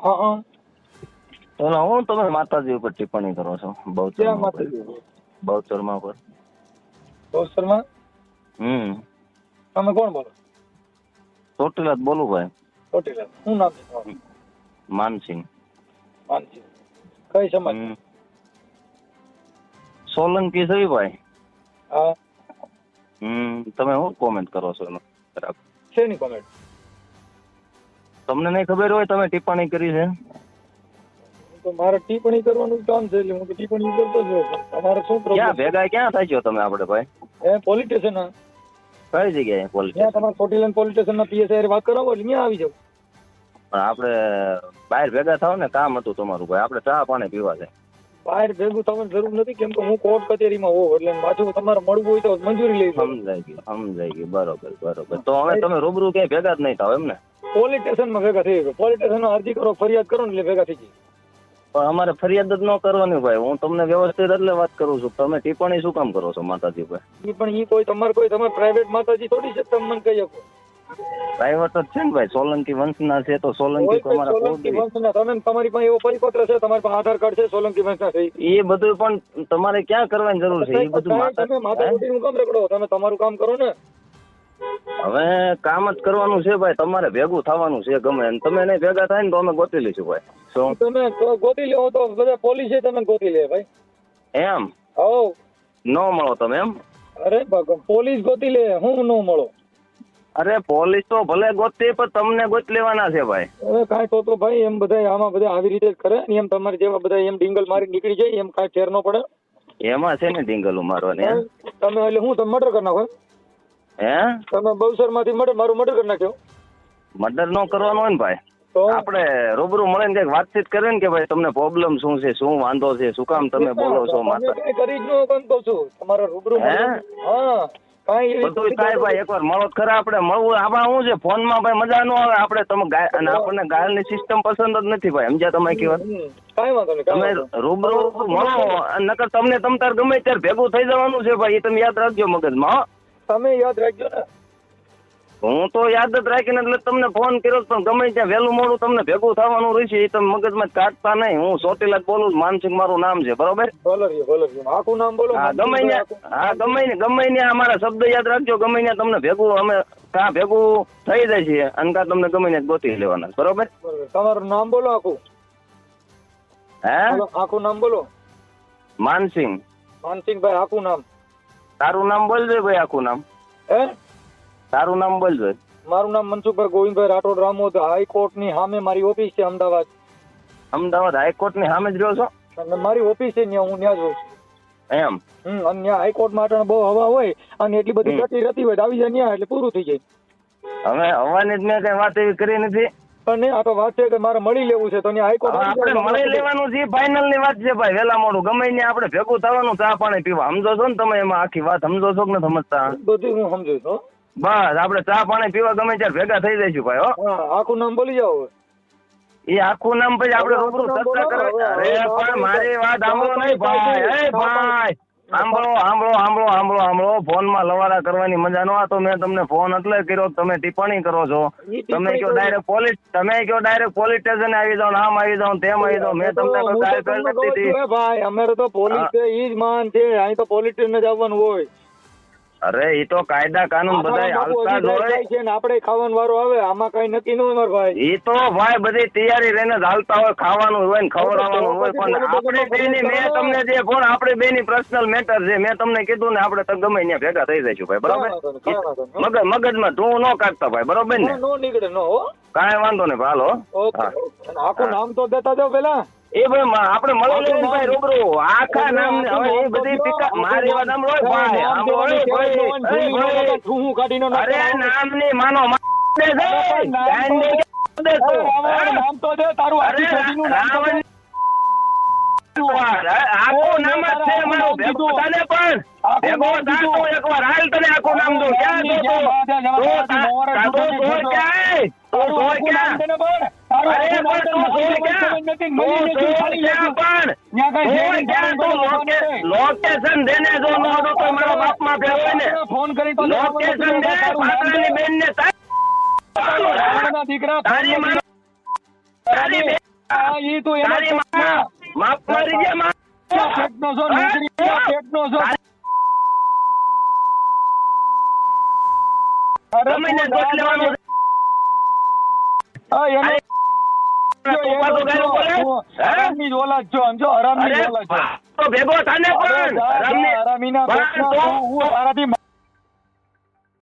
હા હા. એનો હું તમે માતાજી ઉપર ટિપ્પણી કરો છો ક્યાં શર્મા ઉપર? માતાજી બહુચરમાં ઉપર. શર્મા હમ. તમે કોણ બોલો? ચોટીલા બોલું ભાઈ. ચોટીલા શું નામ છે તમારું? માનસિંહ. માનસી કઈ સમાજ? સોલંકી છે ભાઈ. હા. હમ. તમે શું કોમેન્ટ કરો છો એનો? છે શેની કોમેન્ટ તમને નહીં ખબર હોય તમે ટિપ્પણી કરી છે. તો મારે ટિપ્પણી કરવાનું કામ છે એટલે હું તો ટિપ્પણી કરતો જ હોઉં. તમારે શું ક્યાં પ્રોબ્લેમ ભેગા ક્યાં થાય છો તમે આપણે ભાઈ? એ પોલીસ સ્ટેશન કઈ જગ્યાએ પોલીસ ત્યાં તમારે ચોટીલા પોલીસ સ્ટેશન ના પીએસઆઈ વાત કરાવો એટલે ત્યાં આવી જાવ પણ આપણે બહાર ભેગા થાવ ને કામ હતું તમારું ભાઈ. આપણે ચા પાણી પીવા છે. બહાર ભેગું થવાની જરૂર નથી કેમ કે હું કોર્ટ કચેરીમાં હોઉં એટલે પાછું તમારે મળવું હોય તો મંજૂરી લઈ સમજાઈ ગયું સમજાઈ ગયું. બરોબર બરોબર. તો હવે તમે રૂબરૂ ક્યાંય ભેગા જ નહીં થાવ એમ ને? પોલીસ સ્ટેશનમાં ભેગા થઈ ગયો. પોલીસ સ્ટેશનમાં અરજી કરો ફરિયાદ કરો ને એટલે ભેગા થઈ ગઈ પણ અમારે ફરિયાદ જ ન કરવાની ભાઈ. હું તમને વ્યવસ્થિત એટલે વાત કરું છું. તમે ટિપ્પણી શું કામ કરો છો માતાજી ભાઈ? પણ ઈ કોઈ તમારે કોઈ તમારે પ્રાઇવેટ માતાજી થોડી છે તમે મને કહી શકો. પ્રાઇવેટ જ છે ને ભાઈ. સોલંકી વંશના છે તો સોલંકી તમારા સોલંકી વંશના. તમે તમારી પાસે એવો પરિપત્ર છે તમારી પાસે આધાર કાર્ડ છે સોલંકી વંશના છે એ બધું પણ તમારે ક્યાં કરવાની જરૂર છે? એ બધું તમે માતા નું કામ રખડો. તમે તમારું કામ કરો ને. હવે કામ જ કરવાનું છે ભાઈ તમારે ભેગું થવાનું છે ગમે. અને તમે નહીં ભેગા થાય ને તો અમે ગોતી લઈશું ભાઈ. શું? તમે ગોતી લો તો બધા પોલીસે તમે ગોતી લે ભાઈ. એમ? હો ન મળો તમે એમ? અરે પોલીસ ગોતી લે હું ન મળો. અરે પોલીસ તો ભલે ગોતી પણ તમને ગોત લેવાના છે ભાઈ. હવે કાંઈ તો તો ભાઈ એમ બધા આમાં બધા આવી રીતે જ કરે ને એમ તમારે જેવા બધા એમ ડિંગલ મારી નીકળી જાય એમ કાંઈ ફેર ન પડે. એમાં છે ને ડિંગલું મારવાની? તમે એટલે હું તમે મર્ડર કરી નાખો હે? તમે બવસરમાંથી મર્ડર મારું મર્ડર કરી નાખ્યો. મર્ડર નો કરવાનો હોય ને ભાઈ. આપણે રૂબરૂ મળીને કંઈક વાતચીત કરે ને કે ભાઈ તમને પ્રોબ્લેમ શું છે શું વાંધો છે શું કામ તમે બોલો છો માતા કરી જ ન કહું છું. તમારે રૂબરૂ હે? હા બધું થાય ભાઈ એકવાર મળો ખરા આપણે મળવું આમાં શું છે ફોનમાં ભાઈ મજા ન આવે આપણે તમે અને આપણને ગાયલની સિસ્ટમ પસંદ જ નથી ભાઈ સમજ્યા તમે નહીં તમે. રૂબરૂ મળો નકર તમને તમ તાર ગમે ત્યારે ભેગું થઈ જવાનું છે ભાઈ એ તમે યાદ રાખજો મગજમાં. તમે યાદ રાખજો ને. હું તો યાદ જ રાખીને એટલે તમને ફોન કર્યો પણ ગમે ત્યાં વહેલું મોડું તમને ભેગું થવાનું રહેશે એ તમે મગજમાં કાઢતા નહીં. હું ચોટીલા બોલું. માનસિંહ મારું નામ છે બરોબર? આખું નામ બોલો હા ગમે હા ગમે ને ગમે ત્યાં અમારા શબ્દ યાદ રાખજો ગમે ત્યાં તમને ભેગું અમે કા ભેગું થઈ જાય છે અને કા તમને ગમે ત્યાં ગોતી લેવાના બરોબર? બરોબર. તમારું નામ બોલો આખું. હે? આખું નામ બોલો. માનસિંહ. માનસિંહભાઈ આખું નામ. તારું નામ બોલજો ભાઈ આખું નામ. હે? તારું નામ બોલજો મારું નામ મનસુખભાઈ ગોવિંદભાઈ રાઠોડ રામોદ હાઈકોર્ટની સામે મારી ઓફિસ છે અમદાવાદ. અમદાવાદ હાઈકોર્ટની સામે જ રહ્યો છો? અને મારી ઓફિસ છે ત્યાં હું ત્યાં જ રહું છું. એમ? હમ અને ત્યાં હાઈકોર્ટ માટે બહુ હવા હોય અને એટલી બધી ગતિ રહેતી હોય આવી જાય ત્યાં એટલે પૂરું થઈ જાય. હવે હવાની જ મેં કઈ વાત એવી કરી નથી. પણ નહીં આ તો વાત છે કે મારે મળી લેવું છે તો ત્યાં હાઈકોર્ટ આપણે મળી લેવાનું છે ફાઇનલની વાત છે ભાઈ વેલા મોડું. ગમે ને આપણે ભેગું થવાનું ચા પાણી પીવા. સમજો છો ને તમે એમાં આખી વાત? સમજો છો કે ન સમજતા? બધું હું સમજુ છું. બસ આપણે ચા પાણી પીવા ગમે ત્યારે ભેગા થઈ જઈશું ભાઈ હો. આખું નામ બોલી જાઓ એ આખું નામ પછી આપણે રૂબરૂ ચર્ચા કરવા અરે પણ મારી વાત સાંભળો નહીં ભાઈ એ ભાઈ. સાંભળો સાંભળો સાંભળો સાંભળો સાંભળો. ફોનમાં લવારા કરવાની મજા ન તો મેં તમને ફોન એટલે કર્યો તમે ટિપ્પણી કરો છો. તમે કયો. ડાયરેક્ટ પોલીસ તમે કયો ડાયરેક્ટ પોલીસ સ્ટેશન આવી જાઓ આમ આવી જાઓ તેમ આવી જાઓ. મેં તમને કોઈ તો કરી નથી ભાઈ અમારે તો પોલીસ છે ઈ જ માન છે અહીં તો પોલીસ સ્ટેશન જ આવવાનું હોય. અરે એ તો કાયદા કાનૂન બધા હાલતા જ હોય છે ને આપણે ખાવાનો વારો આવે આમાં કઈ નક્કી ન હોય ભાઈ. એ તો ભાઈ બધી તૈયારી રહીને જ હાલતા હોય ખાવાનું હોય ને ખવડાવવાનું હોય પણ આપણે બેની મેં તમને જે ફોન આપણે બેની પર્સનલ મેટર છે મેં તમને કીધું ને આપણે તો ગમે ત્યાં ભેગા થઈ જઈશું ભાઈ બરોબર. મગજ મગજમાં ધૂ ન કાઢતા ભાઈ બરોબર ને? નો નીકળે નો કાંઈ વાંધો નહીં હાલો. હા. આખું નામ તો દેતા જાઓ પેલા એ ભાઈ આપણે મળી ભાઈ રૂબરૂ. આખા નામ હવે એ બધી ટીકા મારે એવા નામ એ ભાઈ આમ એ ભાઈ. હું કાઢીનો અરે માનો દે નામ તો ગાંડી કે દે નામ તો દે તારું આખી છોડીનું નામ દે. આખું નામ જ છે મારું. ભેગું તને પણ. ભેગો એકવાર. હાલ તને આખું નામ દઉં. ક્યાં તો? ક્યાં? તો ક્યાં? લોકેશન દેને જો ન હતો તો મારા બાપ માં ભેળવે ને ફોન કરી તો લોકેશન દે પાત્રની બેન ને દીકરા તારી માં તારી બેન ઈ તો એની માં માફ મારી જે માં ટેકનો ઝોન નીકળી ગયો ટેકનો ઝોન અરે મને દોટ લેવાનો આ એને હરામી ઓલાદ છો સમજો હરામી ઓલાદ છો